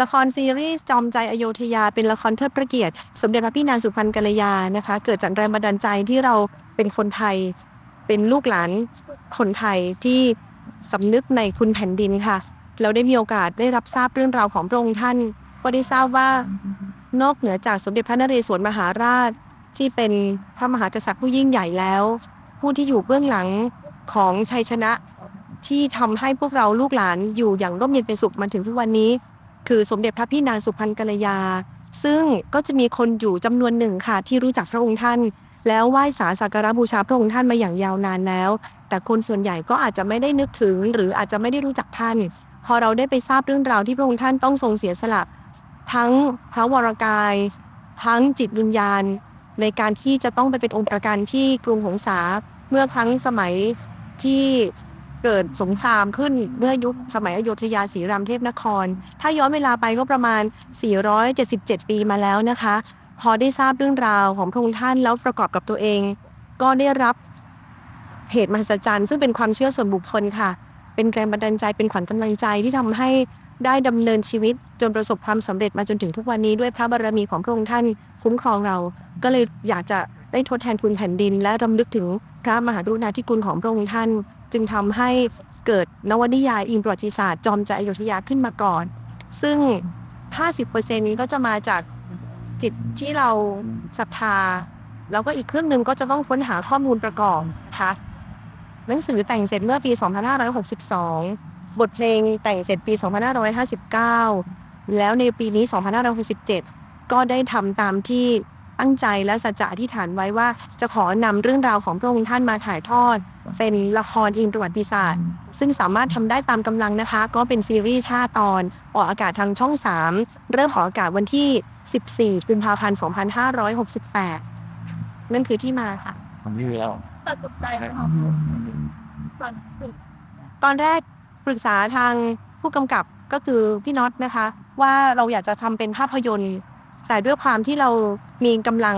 ละครซีรีส์จอมใจอโยธยาเป็นละครเทิดพระเกียรติ สมเด็จพระพี่นางสุพรรณกัลยานะคะ เกิดจากแรงบันดาลใจที่เราเป็นคนไทย เป็นลูกหลานคนไทยที่สำนึกในคุณแผ่นดินค่ะ เราได้มีโอกาสได้รับทราบเรื่องราวของพระองค์ท่าน ก็ได้ทราบว่านอกเหนือจากสมเด็จพระนเรศวรมหาราช ที่เป็นพระมหากษัตริย์ผู้ยิ่งใหญ่แล้ว ผู้ที่อยู่เบื้องหลังของชัยชนะที่ทำให้พวกเราลูกหลานอยู่อย่างร่มเย็นเป็นสุขมาถึงทุกวันนี้ คือสมเด็จพระพี่นางสุพรรณกัลยา ซึ่งก็จะมีคนอยู่จำนวนหนึ่งค่ะ ที่รู้จักพระองค์ท่าน แล้วไหว้สาสักการะบูชาพระองค์ท่านมาอย่างยาวนานแล้ว แต่คนส่วนใหญ่ก็อาจจะไม่ได้นึกถึง หรืออาจจะไม่ได้รู้จักท่าน พอเราได้ไปทราบเรื่องราวที่พระองค์ท่านต้องทรงเสียสละทั้งพระวรกาย ทั้งจิตวิญญาณ ในการที่จะต้องไปเป็นองค์ประกันที่กรุงหงสาเมื่อครั้งสมัยที่ เกิดสงครามขึ้นเมื่อยุคสมัยอโยธยาศรีรามเทพนคร ถ้าย้อนเวลาไปก็ประมาณ 477 ปีมาแล้วนะคะ พอได้ทราบเรื่องราวของพระองค์ท่านแล้วประกอบกับตัวเอง ก็ได้รับเหตุมหัศจรรย์ซึ่งเป็นความเชื่อส่วนบุคคลค่ะ เป็นแรงบันดาลใจเป็นขวัญกำลังใจที่ทำให้ได้ดำเนินชีวิตจนประสบความสำเร็จมาจนถึงทุกวันนี้ด้วยพระบารมีของพระองค์ท่านคุ้มครองเรา ก็เลยอยากจะได้ทดแทนคุณแผ่นดิน และรำลึกถึงพระมหากรุณาธิคุณของพระองค์ท่าน จึงทำให้เกิดนวนิยายอิงประวัติศาสตร์จอมใจอยุธยาขึ้นมาก่อน ซึ่ง 50%นี้ก็จะมาจากจิตที่เราศรัทธา แล้วก็อีกครึ่งหนึ่งก็จะต้องค้นหาข้อมูลประกอบนะคะหนังสือแต่งเสร็จเมื่อปี 2562 บทเพลงแต่งเสร็จปี 2559 แล้วในปีนี้ 2567 ก็ได้ทำตามที่ ตั้งใจและสัจจะอธิษฐานไว้ว่า จะขอนำเรื่องราวของพระองค์ท่านมาถ่ายทอด เป็นละครอิงประวัติศาสตร์ ซึ่งสามารถทำได้ตามกำลังนะคะ ก็เป็นซีรีส์5ตอน ออกอากาศทางช่อง 3 เริ่มออกอากาศวันที่ 14กุมภาพันธ์2568 นั่นคือที่มาค่ะผมนี่แล้วตัดสินใจไหมคะตอนคือตอนแรกปรึกษาทางผู้กำกับก็คือพี่น็อตนะคะ ว่าเราอยากจะทำเป็นภาพยนตร์แต่ด้วยความที่เรา มีกำลัง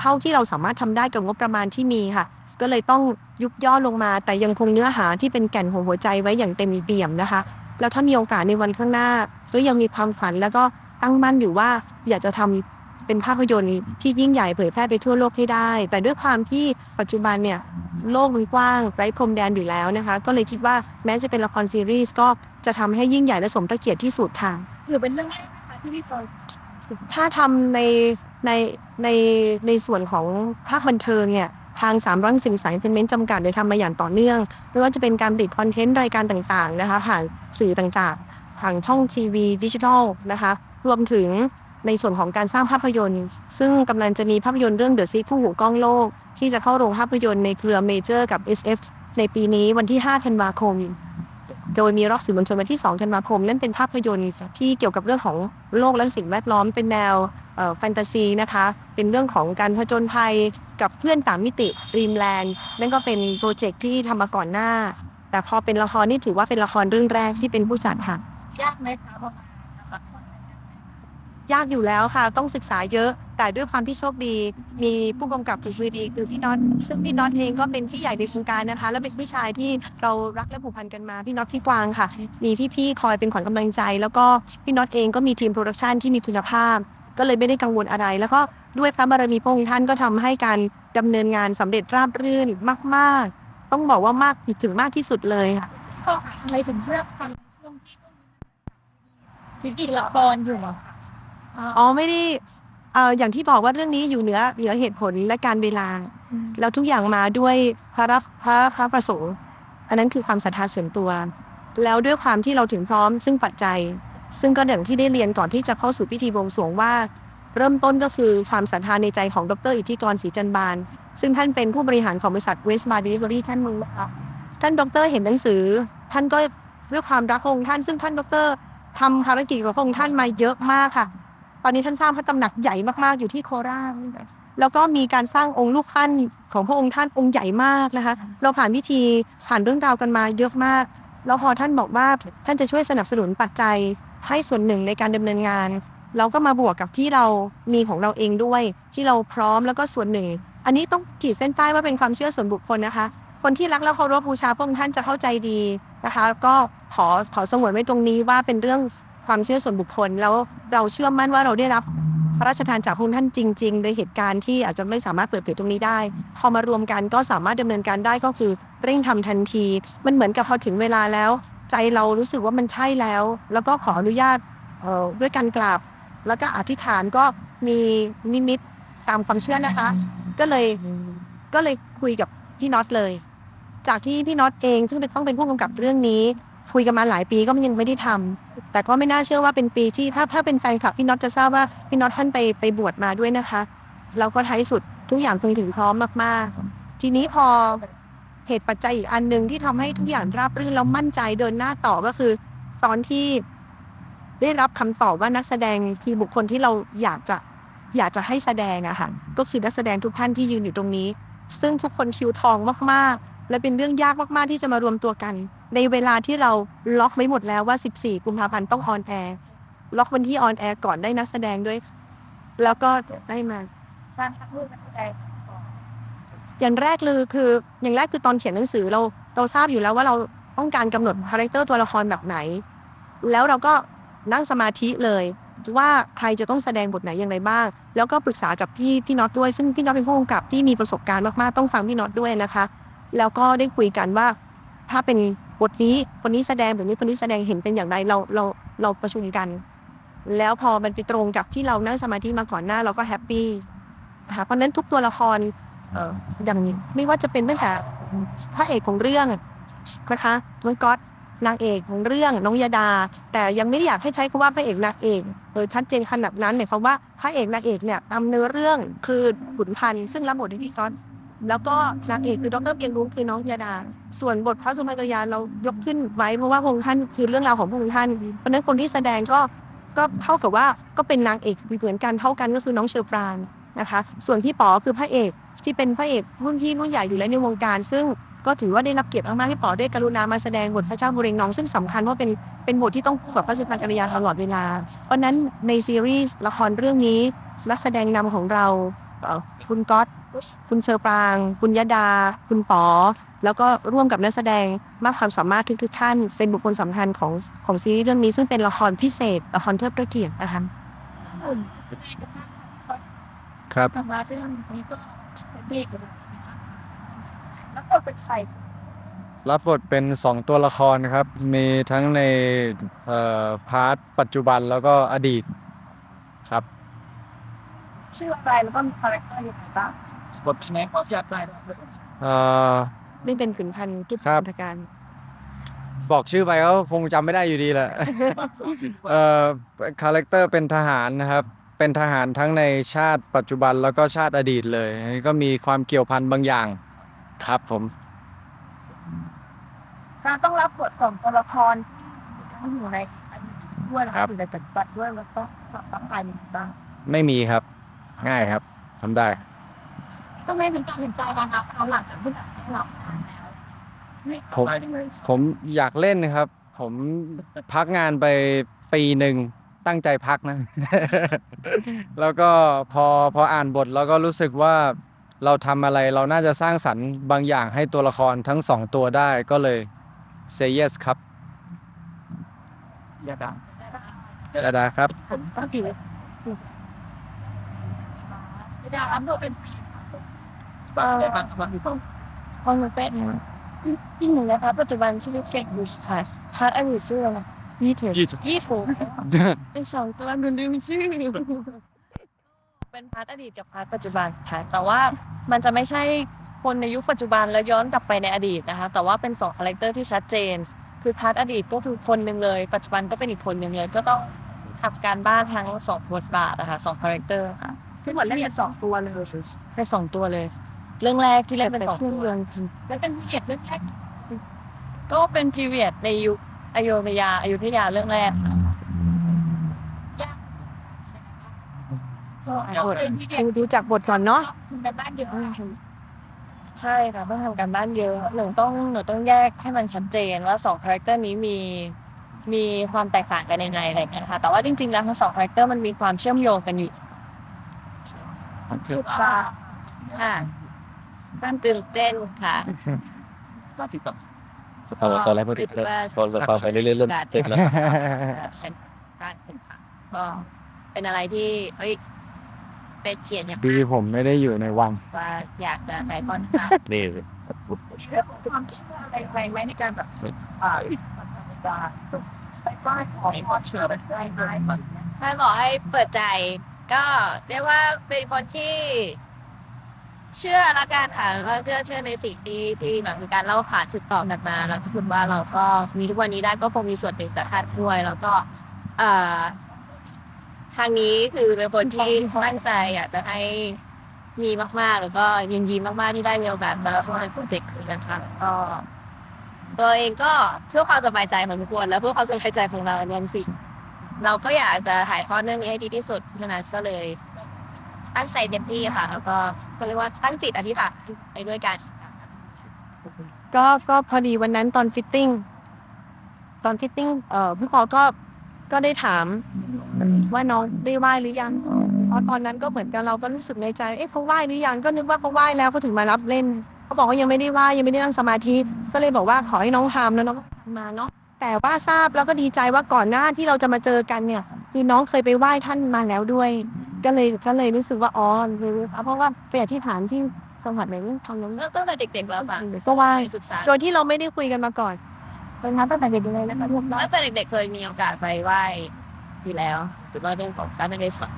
เท่าที่เราสามารถทำได้กับงบประมาณที่มีค่ะ ก็เลยต้องยุบย่อลงมา แต่ยังคงเนื้อหาที่เป็นแก่นของหัวใจไว้อย่างเต็มเปี่ยมนะคะ แล้วถ้ามีโอกาสในวันข้างหน้าก็ยังมีความฝันแล้วก็ตั้งมั่นอยู่ว่าอยากจะทำเป็นภาพยนตร์ที่ยิ่งใหญ่เผยแพร่ไปทั่วโลกให้ได้ แต่ด้วยความที่ปัจจุบันเนี่ยโลกมันกว้างไร้พรมแดนอยู่แล้วนะคะ ก็เลยคิดว่าแม้จะเป็นละครซีรีส์ก็จะทำให้ยิ่งใหญ่และสมพระเกียรติที่สุดทางถือเป็นเรื่องแรกนะคะที่พี่ฟอย ถ้าทำในในในในส่วนของภาคบันเทิงเนี่ยทางสามรังสิงสายเฟนเมนต์จำกัดได้ทำมาอย่างต่อเนื่อง ไม่ว่าจะเป็นการผลิตคอนเทนต์รายการต่างๆนะคะผ่านสื่อต่างๆทางช่องทีวีดิจิทัลนะคะรวมถึงในส่วนของการสร้างภาพยนตร์ ซึ่งกำลังจะมีภาพยนตร์เรื่อง The Six ผู้หูกล้องโลก ที่จะเข้าโรงภาพยนตร์ในเครือเมเจอร์กับ SF ในปีนี้วันที่ 5 ธันวาคม โดยมีรอบสื่อมวลชนวันที่2ธันวาคมนั่นเป็นภาพยนตร์ที่เกี่ยวกับเรื่องของโลกและสิ่งแวดล้อมเป็นแนวแฟนตาซีนะคะ เป็นเรื่องของการผจญภัยกับเพื่อนต่างมิติรีมแลนด์นั่นก็เป็นโปรเจกต์ที่ทำมาก่อนหน้า แต่พอเป็นละครนี่ถือว่าเป็นละครเรื่องแรกที่เป็นผู้จัดค่ะยากไหมคะ ยากอยู่แล้วค่ะ ต้องศึกษาเยอะ แต่ด้วยความที่โชคดี มีผู้กำกับฝีมือดีคือพี่น็อตซึ่งพี่น็อตเองก็เป็นพี่ใหญ่ในวงการนะคะ และเป็นพี่ชายที่เรารักและผูกพันกันมาพี่น็อตพี่กวางค่ะ มีพี่ๆคอยเป็นขวัญกำลังใจ แล้วก็พี่น็อตเองก็มีทีมโปรดักชันที่มีคุณภาพ ก็เลยไม่ได้กังวลอะไร แล้วก็ด้วยพระบารมีพระองค์ท่านก็ทำให้การดำเนินงานสำเร็จราบรื่นมาก ๆ ต้องบอกว่ามากถึงมากที่สุดเลยค่ะข้อหาทำไมถึงเลือกทำช่วงที่วิกฤตละครอยู่อะค่ะ อ๋อไม่ได้เอ่ออย่างที่บอกว่าเรื่องนี้อยู่เหนือเหนือเหตุผลและการเวลา แล้วทุกอย่างมาด้วยพระรับพระพระประสงค์อันนั้นคือความศรัทธาส่วนตัว แล้วด้วยความที่เราถึงพร้อม ซึ่งปัจจัย ซึ่งก็อย่างที่ได้เรียนก่อนที่จะเข้าสู่พิธีบวงสรวงว่า เริ่มต้นก็คือความศรัทธาในใจของดร อิทธิกรศรีจันบาน ซึ่งท่านเป็นผู้บริหารของบริษัทเวสต์มาร์ดิลิเวอรี่ท่านหนึงนะคะท่านดรเห็นหนังสือ ท่านก็ด้วยความรักพระองค์ท่านซึ่งท่านดรทำภารกิจกับพระองค์ท่านมาเยอะมากค่ะ ตอนนี้ท่านสร้างพระตำหนักใหญ่มากๆอยู่ที่โคราชแล้วก็มีการสร้างองค์ลูกท่านของพระองค์ท่านองค์ใหญ่มากนะคะ เราผ่านพิธีผ่านเรื่องราวกันมาเยอะมาก แล้วพอท่านบอกว่าท่านจะช่วยสนับสนุนปัจจัยให้ส่วนหนึ่งในการดำเนินงาน เราก็มาบวกกับที่เรามีของเราเองด้วย ที่เราพร้อมแล้วก็ส่วนหนึ่ง อันนี้ต้องขีดเส้นใต้ว่าเป็นความเชื่อส่วนบุคคลนะคะ คนที่รักและเคารพบูชาพระองค์ท่านจะเข้าใจดีนะคะ ก็ขอขอสงวนไว้ตรงนี้ว่าเป็นเรื่อง ความเชื่อส่วนบุคคล แล้วเราเชื่อมั่นว่าเราได้รับพระราชทานจากพระองค์ท่านจริง ๆ โดยเหตุการณ์ที่อาจจะไม่สามารถเปิดเผยตรงนี้ได้ พอมารวมกันก็สามารถดำเนินการได้ก็คือเร่งทำทันที มันเหมือนกับพอถึงเวลาแล้ว ใจเรารู้สึกว่ามันใช่แล้ว แล้วก็ขออนุญาตด้วยการกราบ แล้วก็อธิษฐานก็มีนิมิตตามความเชื่อนะคะ ก็เลยก็เลยคุยกับพี่น็อตเลย จากที่พี่น็อตเองซึ่งเป็นต้องเป็นผู้กำกับเรื่องนี้ คุยกันมาหลายปีก็ยังไม่ได้ทำแต่ก็ไม่น่าเชื่อว่าเป็นปีที่ถ้าถ้าเป็นแฟนคลับพี่น็อตจะทราบว่าพี่น็อตท่านไปไปบวชมาด้วยนะคะแล้วก็ท้ายสุดทุกอย่างคงถึงพร้อมมากๆ ทีนี้พอเหตุปัจจัยอีกอันหนึ่งที่ทำให้ทุกอย่างราบรื่นแล้วมั่นใจเดินหน้าต่อก็คือ ตอนที่ได้รับคำตอบว่านักแสดงคือบุคคลที่เราอยากจะอยากจะให้แสดงอะค่ะก็คือนักแสดงทุกท่านที่ยืนอยู่ตรงนี้ ซึ่งทุกคนคิวทองมากๆ และเป็นเรื่องยากมากๆที่จะมารวมตัวกัน ในเวลาที่เราล็อกไว้หมดแล้วว่า 14 กุมภาพันธ์ต้องออนแอร์ล็อกวันที่ออนแอร์ก่อนได้นักแสดงด้วย แล้วก็ได้มาการทักลูกนักแสดงอย่างแรกเลยคือ อย่างแรกคือตอนเขียนหนังสือเราเราทราบอยู่แล้วว่าเราต้องการกำหนดคาแรคเตอร์ตัวละครแบบไหน แล้วเราก็นั่งสมาธิเลย ว่าใครจะต้องแสดงบทไหนอย่างไรบ้าง แล้วก็ปรึกษากับพี่พี่น็อตด้วย ซึ่งพี่น็อตเป็นผู้กำกับที่มีประสบการณ์มากๆต้องฟังพี่น็อตด้วยนะคะ แล้วก็ได้คุยกันว่า ถ้าเป็น บทนี้คนนี้แสดงแบบนี้คนนี้แสดงเห็นเป็นอย่างไรเราเราเราประชุมกัน แล้วพอมันไปตรงกับที่เรานั่งสมาธิมาก่อนหน้าเราก็แฮปปี้นะคะเพราะฉะนั้นทุกตัวละครเอ่ออย่างไม่ว่าจะเป็นตั้งแต่พระเอกของเรื่องนะคะน้องก๊อตนางเอกของเรื่องน้องยาดา แต่ยังไม่ได้อยากให้ใช้คำว่าพระเอกนางเอกเออชัดเจนขนาดนั้นหมายความว่าพระเอกนางเอกเนี่ยตามเนื้อเรื่องคือขุนพันธ์ซึ่งรับบทโดยพี่ก๊อต แล้วก็นางเอกคือดรเปียงรุ้งคือน้องยาดา ส่วนบทพระสุพรรณกัลยาเรายกขึ้นไว้เพราะว่าพระองค์ท่านคือเรื่องราวของพระองค์ท่าน เพราะนั้นคนที่แสดงก็ก็เท่ากับว่าก็เป็นนางเอกเหมือนกันเท่ากันก็คือน้องเชอปรางนะคะ ส่วนพี่ป๋อคือพระเอกที่เป็นพระเอกรุ่นพี่รุ่นใหญ่อยู่แล้วในวงการ ซึ่งก็ถือว่าได้รับเกียรติมากๆที่ป๋อได้กรุณามาแสดงบทพระเจ้าบุเรงนอง ซึ่งสำคัญเพราะเป็นเป็นบทที่ต้องคู่กับพระสุพรรณกัลยาตลอดเวลา เพราะนั้นในซีรีส์ละครเรื่องนี้นักแสดงนำของเรา คุณก๊อตคุณเชอปราง คุณยดา คุณป๋อ แล้วก็ร่วมกับนักแสดงมากความสามารถทุกๆท่าน เป็นบุคคลสำคัญของของซีรีส์เรื่องนี้ซึ่งเป็นละครพิเศษละครเทิดพระเกียรตินะคะอุ่นครับทำมาซึ่งนี้ก็เป็นเด็กเลยนะคะแล้วก็เป็นใครรับบทเป็นสองตัวละครครับ มีทั้งในเอ่อพาร์ทปัจจุบันแล้วก็อดีตครับ ชื่ออะไรแล้วก็มีคาแรคเตอร์ยังไงบ้างบทแสดงความยากได้ด้วยเอ่อ นี่เป็นขุนพันธ์ทุกครับ พันธการบอกชื่อไปก็คงจำไม่ได้อยู่ดีแหละ เอ่อคาแรคเตอร์เป็นทหารนะครับ เป็นทหารทั้งในชาติปัจจุบันแล้วก็ชาติอดีตเลย ก็มีความเกี่ยวพันบางอย่างครับผม การต้องรับบทของตัวละครที่ต้องอยู่ในอันนี้ด้วยนะคครัรับบอยู่ในปัจจุบันด้วยแล้วก็ต้องการมีบ้างไม่มีครับ ง่ายครับทำได้ต้องไม่เป็นตัดสินใจนะครับเอาหลังจากที่แบบให้เราทำแล้วไม่ผมไปเลยผมอยากเล่นนะครับ ผมพักงานไปปีหนึ่งตั้งใจพักนะ แล้วก็พอพออ่านบทแล้วก็รู้สึกว่าเราทำอะไรเราน่าจะสร้างสรรค์บางอย่างให้ตัวละครทั้งสองตัวได้ก็เลย say yes ครับอย่าดังดาดาครับ ผมก็ถือไม่ ได้รับโดเป็นปีเอ่อของหนูเป็นที่หนึ่งนะคะปัจจุบันชื่อเก่งอยู่ค่ะพาร์ทอดีตชื่ออะไรยี่ถูกยี่ถูกเป็นสองตัวหนูลืมชื่อเป็นพาร์ทอดีตกับพาร์ทปัจจุบันค่ะแต่ว่ามันจะไม่ใช่คนในยุคปัจจุบันแล้วย้อนกลับไปในอดีตนะคะแต่ว่าเป็นสองคาแรคเตอร์ที่ชัดเจน คือพาร์ทอดีตก็คือคนหนึ่งเลย ปัจจุบันก็เป็นอีกคนหนึ่งเลย ก็ต้องทำการบ้านทั้งสองบทบาทนะคะสองคาแรคเตอร์ค่ะ ซึ่งหมดแล้วเป็นสองตัวเลยเป็นสองตัวเลย เรื่องแรกที่เล่นเป็นสองช่วงตัวเดือนแล้วเป็นเหตุเรื่องแรกก็เป็นพีเรียดในยุคอโยธยาอยุธยาเรื่องแรกค่ะก็เป็นที่เด็กดูดูจากบทก่อนเนาะคุณแม่บ้านเยอะใช่ค่ะต้องทำการบ้านเยอะหนึ่งต้องหนูต้องแยกให้มันชัดเจนว่าสองคาแรคเตอร์นี้มีมีความแตกต่างกันยังไงอะไรอย่างเงี้ยค่ะแต่ว่าจริงๆแล้วทั้งสองคาแรคเตอร์มันมีความเชื่อมโยงกันอยู่ คือค่ะค่ะความตื่นเต้นค่ะก็ติดต่อเอาตอนแรกพูดถึงพอจะฟังไปเรื่อยๆเริ่มเต็มแล้วฉันการแข่งขันก็เป็นอะไรที่เฮ้ยเป็นเกียรติอย่างดีมากผมไม่ได้อยู่ในวังว่าอยากจะไปค่อนข้างนี่เชื่อความเชื่ออะไรไปไหมในการแบบอ่าการไปบ้านของพ่อเชื่อไปได้ไหมถ้าบอกให้เปิดใจ ก็เรียกว่าเป็นคนที่เชื่อละกันค่ะวก็เชื่อเชื่อในสิ่งที่ที่แบบมีการเล่าขานสืบต่อกันมา แล้วก็คิดว่าเราก็มีทุกวันนี้ได้ก็คงมีส่วนหนึ่งจากท่านด้วยแล้วก็ เอ่อ ทางนี้คือเป็นคนที่ตั้งใจอยากจะให้มีมากๆ แล้วก็ยินดีมากๆที่ได้มีโอกาสมาสมัครโปรเจกต์นี้นะคะก็ตัวเองก็เพื่อความสบายใจของทุกคนและเพื่อความสบายใจของเรารวมสิ เราก็อยากจะถ่ายทอดเรื่องนี้ให้ดีที่สุดเพราะฉะนั้นก็เลยตั้งใจเต็มที่ค่ะ แล้วก็ก็เรียกว่าตั้งจิตอธิษฐานไปด้วยกัน ก็ก็พอดีวันนั้นตอนฟิตติ้งตอนฟิตติ้งเอ่อพี่ปอก็ก็ได้ถามว่าน้องได้ไหว้หรือยังเพราะตอนนั้นก็เหมือนกันเราก็รู้สึกในใจ เอ๊ะเขาไหว้หรือยังก็นึกว่าเขาไหว้แล้วเขาถึงมารับเล่นเขาบอกว่ายังไม่ได้ไหว้ยังไม่ได้นั่งสมาธิก็เลยบอกว่าขอให้น้องทำแล้วน้องมาเนาะ แต่ว่าทราบแล้วก็ดีใจว่าก่อนหน้าที่เราจะมาเจอกันเนี่ย คือน้องเคยไปไหว้ท่านมาแล้วด้วย ก็เลยก็เลยรู้สึกว่าอ๋อรู้เพราะว่าเป็นอธิษฐานที่จังหวัดไหนทำน้องตั้งแต่เด็กๆแล้วค่ะก็ไหว้ศึกษาโดยที่เราไม่ได้คุยกันมาก่อนเป็นนับตั้งแต่เด็กเลยนะคะลูกน้อยตั้งแต่เด็กๆเคยมีโอกาสไปไหว้อยู่แล้วถือว่าเรื่องของการในสอน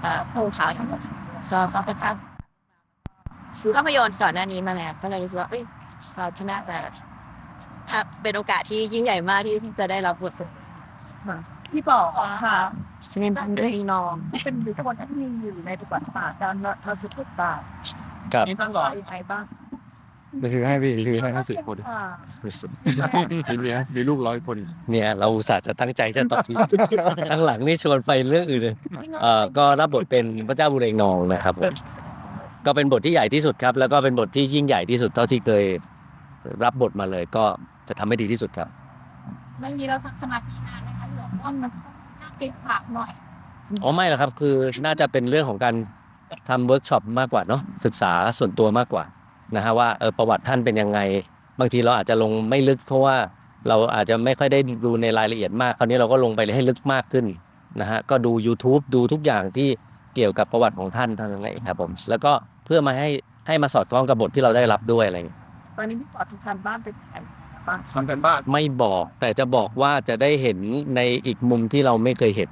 เอ่อผู้ขาวอย่างก็ก็เป็นการซื้อภาพยนตร์ก่อนหน้านี้มาแล้วก็เลยรู้สึกว่าเอ้ยเราชนะแต่ถ้า เป็นโอกาสที่ยิ่งใหญ่มากที่จะได้รับบทที่บอกค่ะจะเป็นพันด้วยน้องเป็นบุคคลที่มีอยู่ในประวัติศาสตร์การเราสุดทุกศาสตร์กับนี่ต้องรอใครบ้างไปถือให้พี่ถือให้ห้าสิบคนค่ะมีเมียมีลูกร้อยคน เนี่ย เราอุตส่าห์จะตั้งใจจะตอบข้างหลังนี่ชวนไปเรื่องอื่นเลยเอ่อก็รับบทเป็นพระเจ้าบุเรงนองนะครับผมก็เป็นบทที่ใหญ่ที่สุดครับ แล้วก็เป็นบทที่ยิ่งใหญ่ที่สุดเท่าที่เคยรับบทมาเลยก็ จะทำให้ดีที่สุดครับเรื่องนี้เราทำสมาธินานไหมคะหลวงว่ามันน่าเก็บผักหน่อยอ๋อไม่หรอกครับ คือน่าจะเป็นเรื่องของการทำเวิร์กช็อปมากกว่าเนาะศึกษาส่วนตัวมากกว่านะฮะว่าเออประวัติท่านเป็นยังไง บางทีเราอาจจะลงไม่ลึกเพราะว่าเราอาจจะไม่ค่อยได้ดูในรายละเอียดมาก คราวนี้เราก็ลงไปให้ลึกมากขึ้นนะฮะก็ดู YouTube ดูทุกอย่างที่เกี่ยวกับประวัติของท่านเท่านั้นเองครับผมแล้วก็เพื่อมาให้ให้มาสอดคล้องกับบทที่เราได้รับด้วยอะไรอย่างเงี้ยตอนนี้พี่ปอดทุกท่านบ้านเป็นใครบ้าง ทำกันบ้านไม่บอกแต่จะบอกว่าจะได้เห็นในอีกมุมที่เราไม่เคยเห็น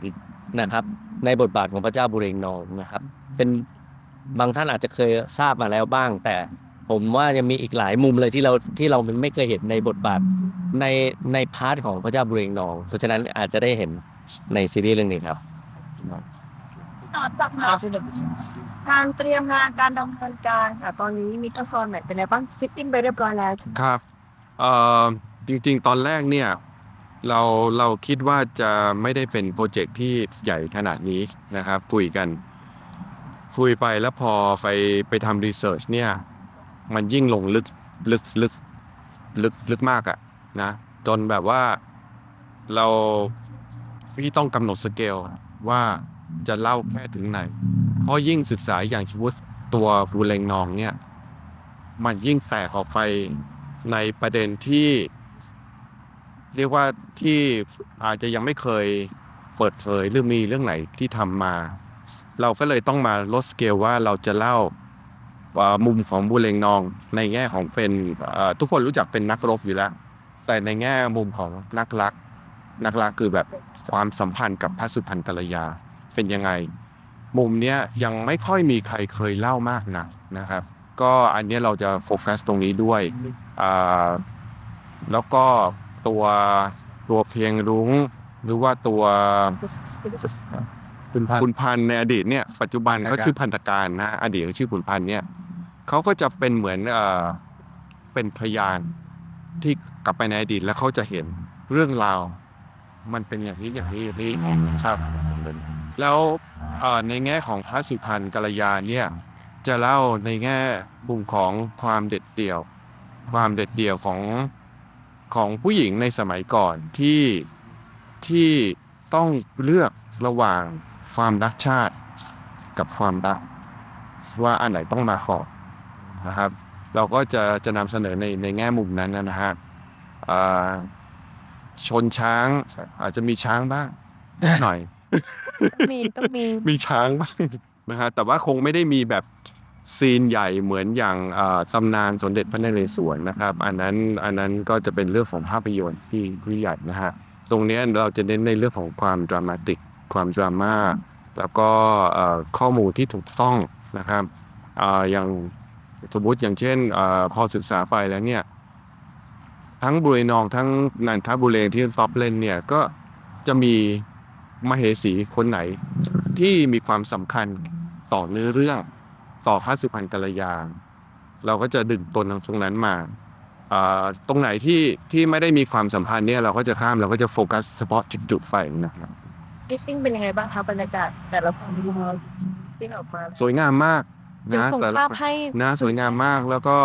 นะครับ ในบทบาทของพระเจ้าบุเรงนองนะครับ เป็นบางท่านอาจจะเคยทราบมาแล้วบ้าง แต่ผมว่ายังมีอีกหลายมุมเลยที่เราที่เราไม่เคยเห็นในบทบาทในในพาร์ทของพระเจ้าบุเรงนอง เพราะฉะนั้นอาจจะได้เห็นในซีรีส์เรื่องนี้ครับต่อจากมาการเตรียมงานการดำเนินการค่ะตอนนี้มีกระซอนไหนเป็นไงบ้างฟิตติ้งไปเรียบร้อยแล้วครับเอ่อ จริง ๆ ตอนแรกเนี่ยเราเราคิดว่าจะไม่ได้เป็นโปรเจกต์ที่ใหญ่ขนาดนี้นะครับ คุยกัน คุยไปแล้วพอไปไปทำรีเสิร์ชเนี่ย มันยิ่งลงลึกลึกลึกลึกลึกมากอะนะจนแบบว่าเราพี่ต้องกำหนดสเกลว่าจะเล่าแค่ถึงไหน เพราะยิ่งศึกษาอย่างชีวิตตัวบูเลงนองเนี่ย มันยิ่งแตกออกไป ในประเด็นที่เรียกว่าที่อาจจะยังไม่เคยเปิดเผยหรือมีเรื่องไหนที่ทำมา เราก็เลยต้องมาลดสเกลว่าเราจะเล่าามุมของบูเลงนอง ในแง่ของเป็นทุกคนรู้จักเป็นนักรบอยู่แล้ว แต่ในแง่มุมของนักรัก นักรักคือแบบความสัมพันธ์กับพระสุพรรณกัลยาเป็นยังไง มุมเนี้ยยังไม่ค่อยมีใครเคยเล่ามากนักนะครับ ก็อันนี้เราจะโฟกัสตรงนี้ด้วย แล้วก็ตัวตัวเพียงรุ้งหรือว่าตัวคุณพันขุนพันธ์ในอดีตเนี่ยปัจจุบันพันธการเขาชื่อพันธการนะอดีตเขาชื่อขุนพันธ์เนี่ยเขาก็จะเป็นเหมือนเอ่อเป็นพยานที่กลับไปในอดีตแล้วเขาจะเห็นเรื่องราว มันเป็นอย่างนี้อย่างนี้อย่างนี้ครับ แล้วเอ่อในแง่ของพระสุพรรณกัลยาเนี่ย จะเล่าในแง่มุมของความเด็ดเดี่ยว ความเด็ดเดี่ยวของของผู้หญิงในสมัยก่อนที่ที่ต้องเลือกระหว่างความรักชาติกับความรัก ว่าอันไหนต้องมาก่อนนะครับ เราก็จะจะนำเสนอในในแง่มุมนั้นนะฮะอ่าชนช้างอาจจะมีช้างบ้างหน่อย มีต้องมีมีช้างบ้างนะฮะแต่ว่าคงไม่ได้มีแบบ ซีนใหญ่เหมือนอย่างตำนานสมเด็จพระนเรศวรนะครับ อันนั้นอันนั้นก็จะเป็นเรื่องของภาพยนตร์ที่ที่ใหญ่นะฮะตรงนี้เราจะเน้นในเรื่องของความดรามาติกความดราม่าแล้วก็ข้อมูลที่ถูกต้องนะครับออย่างสมมติอย่างเช่นอพอศึกษาไปแล้วเนี่ยทั้งบุเรนองทั้งนันทบุเรงที่ท็อปเล่นเนี่ยก็จะมีมเหสีคนไหนที่มีความสำคัญต่อเนื้อเรื่อง ต่อพระสุพรรณกัลยา เราก็จะดึงตนตรงนั้นมาอ่าตรงไหนที่ที่ไม่ได้มีความสัมพันธ์เนี่ยเราก็จะข้ามเราก็จะโฟกัสเฉพาะจุดจุดๆไฟนะครับลิสติ้งเป็นยังไงบ้างคะบรรยากาศแต่ละคนที่ออกมาสวยงามมากจึงนะส่งแต่ละภาพให้นะสวยงามมากแล้วก็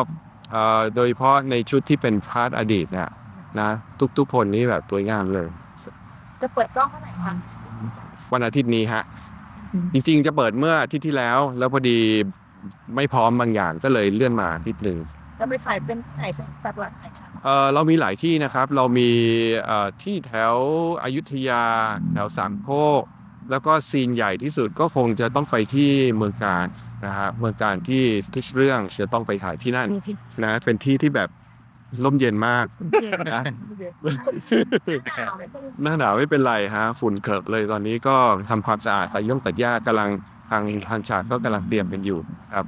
เอ่อโดยเฉพาะในชุดที่เป็นพาร์ทอดีตเนี่ยนะ ทุกๆคนนี่แบบสวยงามเลย จะเปิดกล้องเมื่อไหร่คะวันอาทิตย์นี้ฮะจริงๆจะเปิดเมื่ออาทิตย์ที่แล้ว แล้วพอดี ไม่พร้อมบางอย่างก็เลยเลื่อนมาอาทิตย์หนึ่งจะไปถ่ายเป็นไหนสักวันไหนคะเอ่อเรามีหลายที่นะครับ เรามีเอ่อที่แถวอยุธยา แถวสามโคกแล้วก็ซีนใหญ่ที่สุดก็คงจะต้องไปที่เมืองการนะฮะเมืองการที่ทุกเรื่องจะต้องไปถ่ายที่นั่นนะเป็นที่ที่แบบร่มเย็นมากนะหน้าหนาวไม่เป็นไรฮะฝุ่นเขิบเลยตอนนี้ก็ทำความสะอาดไปย่งตัดหญ้ากำลัง ทางทางฉากก็กำลังเตรียมกันอยู่ครับ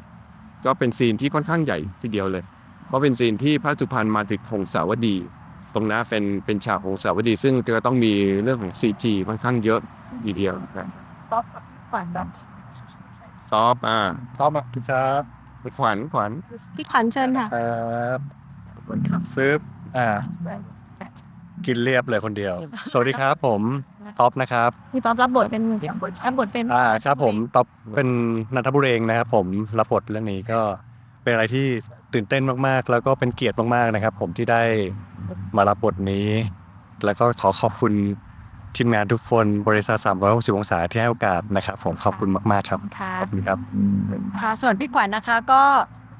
ก็เป็นซีนที่ค่อนข้างใหญ่ทีเดียวเลย เพราะเป็นซีนที่พระสุพรรณมาถึงหงสาวดี ตรงนั้นเป็นเป็นฉากหงสาวดี ซึ่งจะต้องมีเรื่องของ CG ค่อนข้างเยอะทีเดียวนะต๊อปกับขวัญแบบซอฟอ่าต้อมอะครับขวัญขวัญพี่ขวัญเชิญค่ะครับซื้ออ่ากินเรียบเลยคนเดียว สวัสดีครับผม ท็อปนะครับพี่ป๊อปรับบทเป็นรับบทเป็นอ่าครับผมท็อปเป็นนันทบุเรงนะครับผมรับบทเรื่องนี้ก็เป็นอะไรที่ตื่นเต้นมากๆ แล้วก็เป็นเกียรติมากๆนะครับ ผมที่ได้มารับบทนี้ แล้วก็ขอขอบคุณทีมงานทุกคนบริษัท 360 องศาที่ให้โอกาสนะครับ ผมขอบคุณมาก ๆ ครับค่ะขอบคุณครับค่ะส่วนพี่ขวัญนะคะก็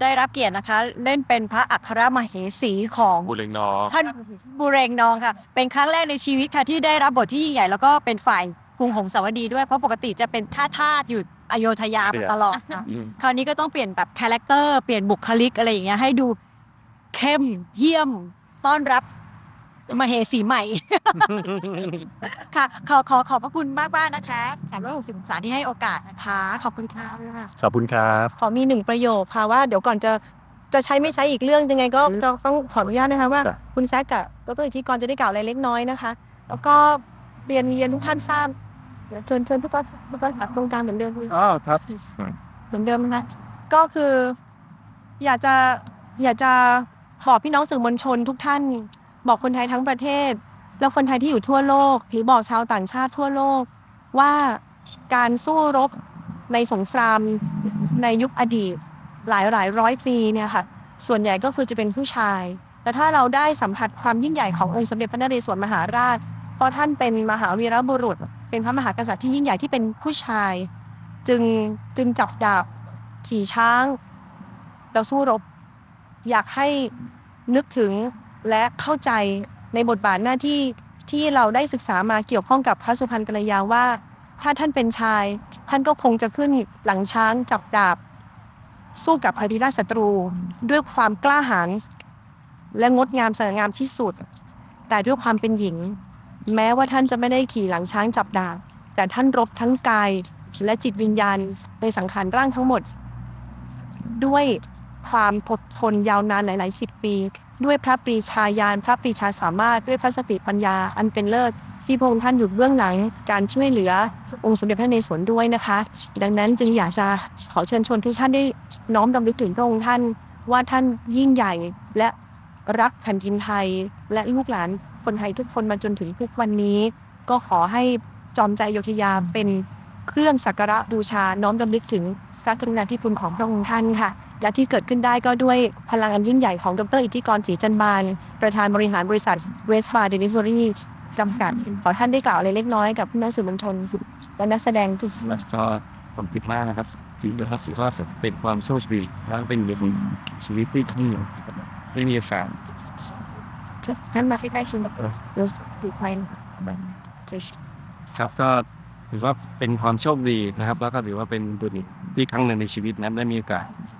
ได้รับเกียรตินะคะ เล่นเป็นพระอัครมเหสีของบุเรงนอท่านบุเรงนองค่ะ เป็นครั้งแรกในชีวิตค่ะที่ได้รับบทที่ยิ่งใหญ่แล้วก็เป็นฝ่ายกรุงหงสาวดีด้วยเพราะปกติจะเป็นท่าทาสอยู่อโยธยามาตลอดค่ะอืมคราวนี้ก็ต้องเปลี่ยนแบบคาแรคเตอร์เปลี่ยนบุคลิกอะไรอย่างเงี้ยให้ดูเข้มเยี่ยมต้อนรับ มเหสีใหม่ ค่ะ ขอขอขอบพระคุณมากมากๆนะคะ360องศาที่ให้โอกาสนะคะ ขอบคุณค่ะขอบคุณครับ ขอมีหนึ่งประโยคค่ะว่าเดี๋ยวก่อนจะจะใช้ไม่ใช้อีกเรื่องยังไงก็จะต้องขออนุญาตนะคะว่าครับคุณแซกกับดรอิทธิกรจะได้กล่าวอะไรเล็กน้อยนะคะ แล้วก็เรียนเรียนทุกท่านทราบเดี๋ยวเชิญเชิญทุกท่านทุกท่านค่ะตรงกลางเหมือนเดิมอ๋อครับ เหมือนเดิมนะคะก็คือ อยากจะอยากจะบอกพี่น้องสื่อมวลชนทุกท่าน บอกคนไทยทั้งประเทศ แล้วคนไทยที่อยู่ทั่วโลก หรือบอกชาวต่างชาติทั่วโลก ว่าการสู้รบในสงครามในยุคอดีตหลายหลายร้อยปีเนี่ยค่ะ ส่วนใหญ่ก็คือจะเป็นผู้ชาย แต่ถ้าเราได้สัมผัสความยิ่งใหญ่ขององค์สมเด็จพระนเรศวรมหาราช เพราะท่านเป็นมหาวีรบุรุษ เป็นพระมหากษัตริย์ที่ยิ่งใหญ่ที่เป็นผู้ชาย จึงจึงจับดาบขี่ช้างแล้วสู้รบ อยากให้นึกถึง และเข้าใจในบทบาทหน้าที่ที่เราได้ศึกษามาเกี่ยวข้องกับพระสุพรรณกัลยาว่า ถ้าท่านเป็นชาย ท่านก็คงจะขึ้นหลังช้างจับดาบ สู้กับอริราชศัตรู ด้วยความกล้าหาญและงดงามสง่างามที่สุด แต่ด้วยความเป็นหญิง แม้ว่าท่านจะไม่ได้ขี่หลังช้างจับดาบ แต่ท่านรบทั้งกายและจิตวิญญาณในสังขารร่างทั้งหมด ด้วยความอดทนยาวนานหลายๆสิบปี ด้วยพระปรีชาญาณพระปรีชาสามารถด้วยพระสติปัญญาอันเป็นเลิศที่พระองค์ท่านอยู่เบื้องหลังการช่วยเหลือองค์สมเด็จพระนเรศวรด้วยนะคะ ดังนั้นจึงอยากจะขอเชิญชวนทุกท่านได้น้อมรำลึกถึงพระองค์ท่านว่าท่านยิ่งใหญ่และรักแผ่นดินไทย และลูกหลานคนไทยทุกคนมาจนถึงทุกวันนี้ ก็ขอให้จอมใจโยธยาเป็นเครื่องสักการะบูชาน้อมรำลึกถึงพระกรุณาธิคุณของพระองค์ท่านค่ะ และที่เกิดขึ้นได้ก็ด้วยพลังอันยิ่งใหญ่ของดรอิทธิกรศรีจันบาน ประธานบริหารบริษัทเวสบาร์เดลิเวอรี่จำกัด ขอท่านได้กล่าวอะไรเล็กน้อยกับพี่น้องสื่อมวลชนและนักแสดงทุกแล้วก็ผมคิดมากนะครับถือว่าถือว่าเป็นความโชคดีและเป็นเรื่องชีวิตที่ที่ไม่มีแฟนท่านมาที่ใกล้ชิดรู้สึกดีใจแบบจะครับก็ถือว่าเป็นความโชคดีนะครับ แล้วก็ถือว่าเป็นบุญที่ครั้งหนึ่งในชีวิตนั้นได้มีโอกาสอ่า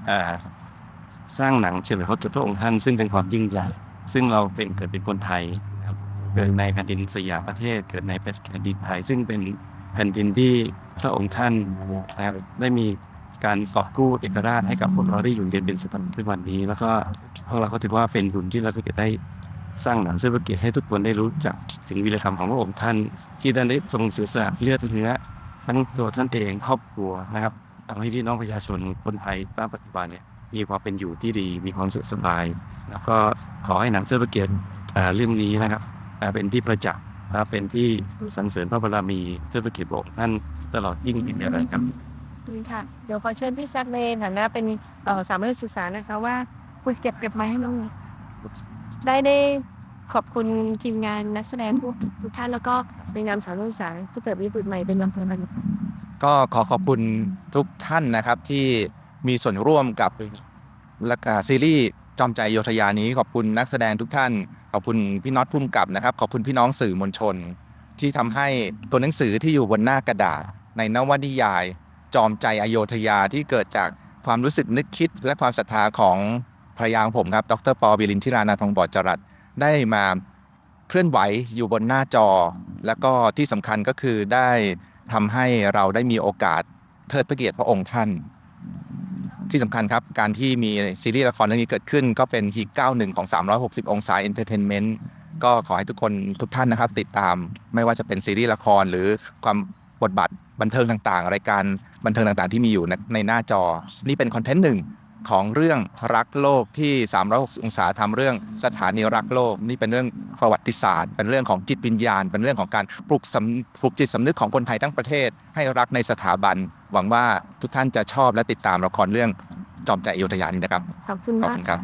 สร้างหนังเฉลิมพระเกียรติพระองค์ท่านซึ่งเป็นความยิ่งใหญ่ซึ่งเราเป็นเกิดเป็นคนไทยเกิดในแผ่นดินสยามประเทศเกิดในแผ่นดินไทย ซึ่งเป็นแผ่นดินที่พระองค์ท่านนะครับได้มีการกอบกู้เอกราชให้กับพวกเราได้อยู่เย็นเป็นสุขในวันนี้ แล้วก็พวกเราก็ถือว่าเป็นบุญที่เราจะได้สร้างหนังเพื่อประเกียรติให้ทุกคนได้รู้จักถึงวีรธรรมของพระองค์ท่าน ที่ได้ทรงเสียสละเลือดเนื้อทั้งตัวท่านเองครอบครัวนะครับ ทำให้พี่น้องประชาชนคนไทยณปัจจุบันเนี่ยมีความเป็นอยู่ที่ดีมีความสุขสบาย แล้วก็ขอให้หนังเสื้อประเกียรติเรื่องนี้นะครับเป็นที่ประจักษ์นะครับเป็นที่สรรเสริญพระบารมีเสื้อประเกียรติบอกท่านตลอดยิ่งยิ่งอะไรครับค่ะเดี๋ยวขอเชิญพี่แซคในฐานะเป็นสามนักศึกษานะคะว่าคุณเก็บเก็บไม้ให้น้องได้ได้ขอบคุณทีมงานนักแสดงทุกท่านแล้วก็เป็นงานสามนักศึกษาที่เกิดวิบุตใหม่เป็นลำเพลิน ก็ขอขอบคุณทุกท่านนะครับที่มีส่วนร่วมกับละอ่าซีรีส์จอมใจโยธยานี้ ขอบคุณนักแสดงทุกท่าน ขอบคุณพี่น็อตพุ่มกับนะครับ ขอบคุณพี่น้องสื่อมวลชน ที่ทำให้ตัวหนังสือที่อยู่บนหน้ากระดาษ ในนวนิยาย จอมใจอโยธยาที่เกิดจากความรู้สึกนึกคิด และความศรัทธาของภรรยาของผมครับ ดรปอวิลินทิรานาทองบอดจรัสได้มาเคลื่อนไหวอยู่บนหน้าจอ แล้วก็ที่สำคัญก็คือได้ ทำให้เราได้มีโอกาสเทิดพระเกียรติพระองค์ท่าน ที่สำคัญครับ การที่มีซีรีส์ละครเรื่องนี้เกิดขึ้น ก็เป็นฮีก้าหนึ่งของ 360 องศาเอนเตอร์เทนเมนต์ก็ขอให้ทุกคนทุกท่านนะครับ ติดตามไม่ว่าจะเป็นซีรีส์ละครหรือความบทบาทบันเทิงต่างๆ รายการบันเทิงต่างๆ ที่มีอยู่ในในหน้าจอ นี่เป็นคอนเทนต์หนึ่ง ของเรื่องรักโลกที่ 360 องศาทำเรื่องสถานีรักโลก นี่เป็นเรื่องประวัติศาสตร์ เป็นเรื่องของจิตวิญญาณ เป็นเรื่องของการปลุกสำปลุกจิตสำนึกของคนไทยทั้งประเทศ ให้รักในสถาบัน หวังว่าทุกท่านจะชอบและติดตามละครเรื่องจอมใจอยุธยานี้นะครับ ขอบคุณขอบมากคุณครับ